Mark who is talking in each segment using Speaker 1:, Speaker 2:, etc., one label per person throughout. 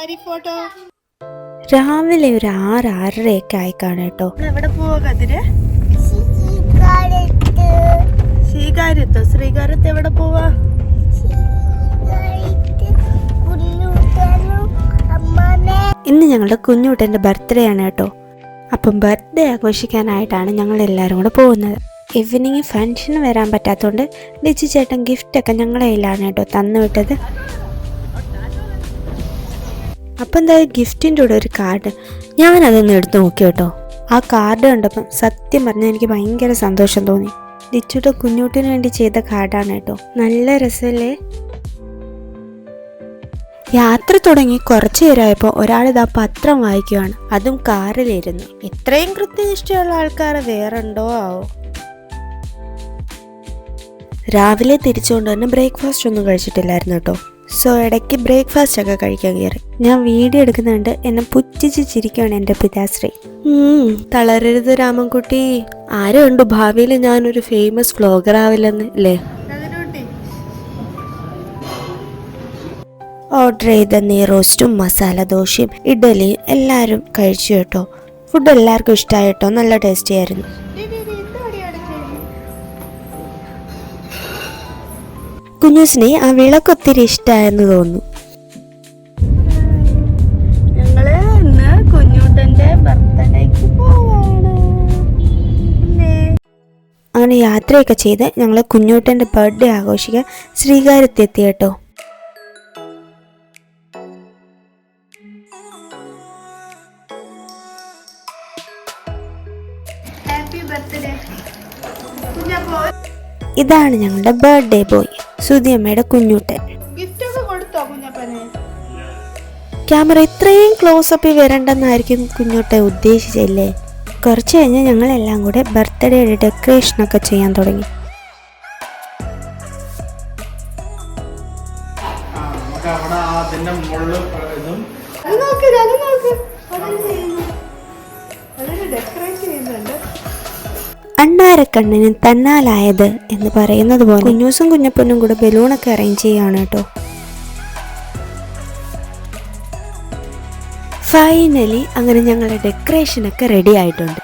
Speaker 1: Harry photo
Speaker 2: രാവിലെ ഒരു ആറ് ആറരയൊക്കെ ആയി കാണാം കേട്ടോ.
Speaker 1: എവിടെ പോവാ കതിര്? ശ്രീകാര്യത്തോ. ശ്രീകാര്യത്ത്? എവിടെ പോവാ?
Speaker 2: ഇന്ന് ഞങ്ങളുടെ കുഞ്ഞുട്ടന്റെ ബർത്ത്ഡേ ആണ് കേട്ടോ. അപ്പം ബർത്ത്ഡേ ആഘോഷിക്കാനായിട്ടാണ് ഞങ്ങൾ എല്ലാവരും കൂടെ പോകുന്നത്. ഈവനിങ് ഫങ്ഷന് വരാൻ പറ്റാത്തതുകൊണ്ട് ഡിജി ചേട്ടൻ ഗിഫ്റ്റൊക്കെ ഞങ്ങളെ കയ്യിലാണ് കേട്ടോ തന്നു വിട്ടത് അപ്പം എന്തായാലും ഗിഫ്റ്റിന്റെ കൂടെ ഒരു കാർഡ്? ഞാനതൊന്ന് എടുത്ത് നോക്കി കേട്ടോ. ആ കാർഡ് കണ്ടപ്പം സത്യം പറഞ്ഞാൽ എനിക്ക് ഭയങ്കര സന്തോഷം തോന്നി. ലിച്ചുട്ടോ കുഞ്ഞൂട്ടിന് വേണ്ടി ചെയ്ത കാർഡാണ് കേട്ടോ. നല്ല രസമല്ലേ യാത്ര തുടങ്ങി കുറച്ചു നേരമായപ്പോൾ ഒരാളിതാ പത്രം വായിക്കുവാണ്. അതും കാറിലിരുന്നു. ഇത്രയും കൃത്യനിഷ്ഠയുള്ള ആൾക്കാർ വേറുണ്ടോ ആവോ? രാവിലെ തിരിച്ചുകൊണ്ട് തന്നെ ബ്രേക്ക്ഫാസ്റ്റ് ഒന്നും കഴിച്ചിട്ടില്ലായിരുന്നു കേട്ടോ. സോ ഇടയ്ക്ക് ബ്രേക്ക്ഫാസ്റ്റ് ഒക്കെ കഴിക്കാൻ കയറി. ഞാൻ വീഡിയോ എടുക്കുന്നുണ്ട്. എന്നെ പുച്ഛിച്ച് ചിരിക്കുകയാണ് എന്റെ പിതാശ്രീ. ഉം, തളരരുത് രാമൻകുട്ടി. ആരും ഉണ്ട് ഭാവിയിൽ ഞാനൊരു ഫേമസ് വ്ലോഗർ ആവില്ലെന്ന് അല്ലേ? ഓർഡർ ചെയ്ത നെയ്റോസ്റ്റും മസാല ദോശയും ഇഡലിയും എല്ലാവരും കഴിച്ചു കേട്ടോ. ഫുഡ് എല്ലാവർക്കും ഇഷ്ടമായി കേട്ടോ. നല്ല ടേസ്റ്റി ആയിരുന്നു. കുഞ്ഞൂസിനെ ആ വിളക്ക് ഒത്തിരി ഇഷ്ടമായെന്ന് തോന്നുന്നു.
Speaker 1: ഞങ്ങൾ ഇന്ന് കുഞ്ഞൂട്ടന്റെ ബർത്ത്ഡേക്ക് പോവാണ്. പിന്നെ
Speaker 2: അങ്ങനെ യാത്രയൊക്കെ ചെയ്ത് ഞങ്ങൾ കുഞ്ഞൂട്ടന്റെ ബർത്ത്ഡേ ആഘോഷിക്കാൻ ശ്രീകാര്യത്തെത്തി കേട്ടോ. ഇതാണ് ഞങ്ങളുടെ ബർത്ത്ഡേ ബോയ്. സുധിയമ്മയുടെ കുഞ്ഞൂട്ടൻ. ക്യാമറ ഇത്രയും ക്ലോസ് അപ്പിൽ വരണ്ടെന്നായിരിക്കും കുഞ്ഞോട്ടെ ഉദ്ദേശിച്ചല്ലേ? കുറച്ച് കഴിഞ്ഞ് ഞങ്ങളെല്ലാം കൂടെ ബർത്ത്ഡേയുടെ ഡെക്കറേഷനൊക്കെ ചെയ്യാൻ തുടങ്ങി.
Speaker 1: ഡെക്കറേറ്റ് ചെയ്യുന്നുണ്ട്.
Speaker 2: അണ്ണാരക്കണ്ണന് തന്നാലായത് എന്ന് പറയുന്നത് പോലെ കുഞ്ഞൂസും കുഞ്ഞപ്പനും കൂടെ ബലൂണൊക്കെ അറേഞ്ച് ചെയ്യാണ് കേട്ടോ. ഫൈനലി അങ്ങനെ ഞങ്ങളുടെ ഡെക്കറേഷനൊക്കെ റെഡി ആയിട്ടുണ്ട്.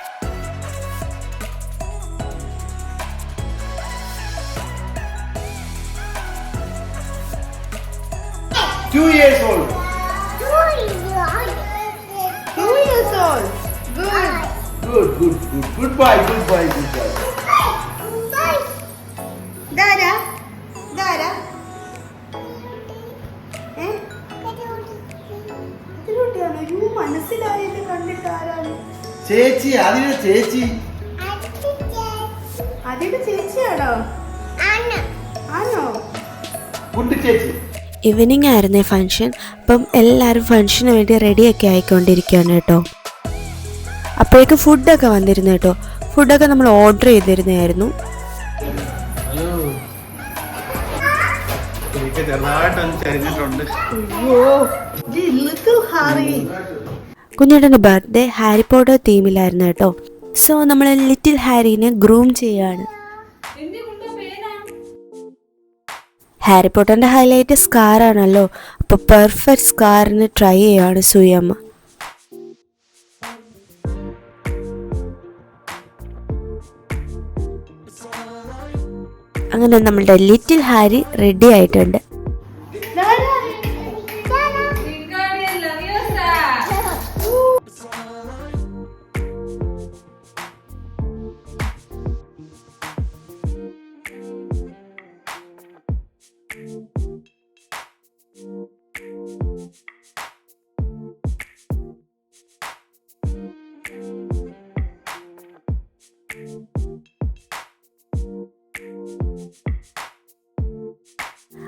Speaker 3: Two years old
Speaker 1: good
Speaker 3: good good bye good bye good bye
Speaker 1: കണ്ടിട്ട് ആരാണ്?
Speaker 3: ചേച്ചി അതിന് ചേച്ചി.
Speaker 1: അതിന്റെ ചേച്ചിയാണോ? ആണോ
Speaker 3: ഗുഡ് ചേച്ചി.
Speaker 2: ഈവനിങ് ആയിരുന്നേ ഫംഗ്ഷൻ അപ്പം എല്ലാവരും ഫംഗ്ഷന് വേണ്ടി റെഡിയൊക്കെ ആയിക്കൊണ്ടിരിക്കുകയാണ് കേട്ടോ. അപ്പോഴേക്ക് ഫുഡൊക്കെ വന്നിരുന്നു കേട്ടോ. ഫുഡൊക്കെ നമ്മൾ ഓർഡർ ചെയ്തിരുന്നായിരുന്നു. കുഞ്ഞേട്ടന്റെ ബർത്ത്ഡേ ഹാരി പോട്ടർ തീമിലായിരുന്നു കേട്ടോ. സോ നമ്മൾ ലിറ്റിൽ ഹാരിനെ ഗ്രൂം ചെയ്യാണ്. ഹാരി പോട്ടറിന്റെ ഹൈലൈറ്റ് സ്കാർ ആണല്ലോ. അപ്പൊ പെർഫെക്റ്റ് സ്കാറിന് ട്രൈ ചെയ്യാണ് സുയമ്മ. അങ്ങനെ നമ്മളുടെ ലിറ്റിൽ ഹാരി റെഡി ആയിട്ടുണ്ട്.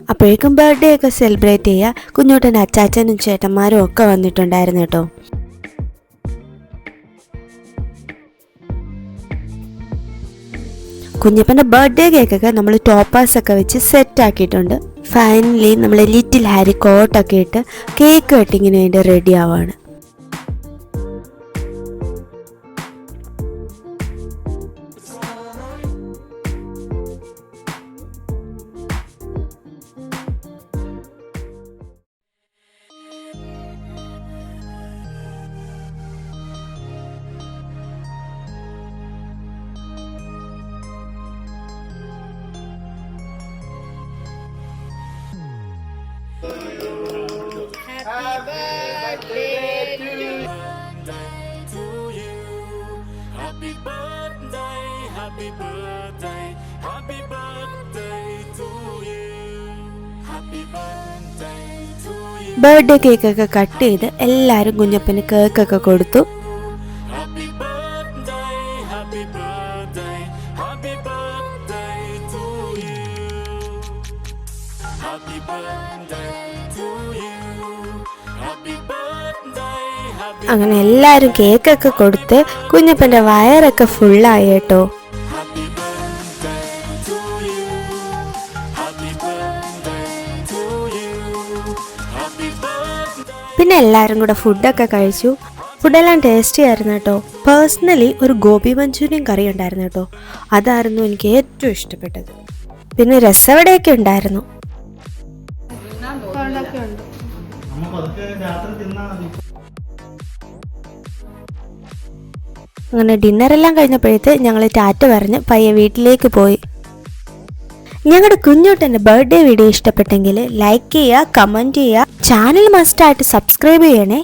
Speaker 2: അപ്പോഴേക്കും ബർത്ത്ഡേ ഒക്കെ സെലിബ്രേറ്റ് ചെയ്യുക കുഞ്ഞോട്ടന്റെ അച്ചാച്ചനും ചേട്ടന്മാരും ഒക്കെ വന്നിട്ടുണ്ടായിരുന്നു കേട്ടോ. കുഞ്ഞപ്പന്റെ ബർത്ത്ഡേ കേക്കൊക്കെ നമ്മൾ ടോപ്പാസ് ഒക്കെ വെച്ച് സെറ്റ് ആക്കിയിട്ടുണ്ട്. ഫൈനലി നമ്മൾ ലിറ്റിൽ ഹാരി കോട്ടൊക്കെ ഇട്ട് കേക്ക് കട്ടിങ്ങിന് വേണ്ടി റെഡി ആവാണ്.
Speaker 4: Happy birthday, happy birthday, happy birthday to you. Happy birthday to you.
Speaker 2: Birthday കേക്കൊക്കെ കട്ട് ചെയ്ത് എല്ലാവരും കുഞ്ഞപ്പന് കേക്കൊക്കെ കൊടുത്തു
Speaker 4: Happy birthday, happy birthday, happy birthday to you. Happy birthday to you. Happy birthday, happy
Speaker 2: അങ്ങനെ എല്ലാവരും കേക്കൊക്കെ കൊടുത്ത് കുഞ്ഞപ്പന്റെ വയറൊക്കെ ഫുള്ളായി കേട്ടോ പിന്നെ എല്ലാവരും കൂടെ ഫുഡൊക്കെ കഴിച്ചു. ഫുഡെല്ലാം ടേസ്റ്റി ആയിരുന്നു കേട്ടോ. പേഴ്സണലി ഒരു ഗോപി മഞ്ചൂരിയൻ കറി ഉണ്ടായിരുന്നു കേട്ടോ. അതായിരുന്നു എനിക്ക് ഏറ്റവും ഇഷ്ടപ്പെട്ടത്. പിന്നെ രസവടയൊക്കെ ഉണ്ടായിരുന്നു. അങ്ങനെ ഡിന്നറെല്ലാം കഴിഞ്ഞപ്പോഴത്തെ ഞങ്ങൾ ടാറ്റ പറഞ്ഞ് പയ്യെ വീട്ടിലേക്ക് പോയി. ഞങ്ങളുടെ കുഞ്ഞോട്ടന്റെ ബർത്ത്ഡേ വീഡിയോ ഇഷ്ടപ്പെട്ടെങ്കിൽ ലൈക്ക് ചെയ്യുക കമന്റ് ചെയ്യുക. ചാനൽ മസ്റ്റായിട്ട് സബ്സ്ക്രൈബ് ചെയ്യണേ.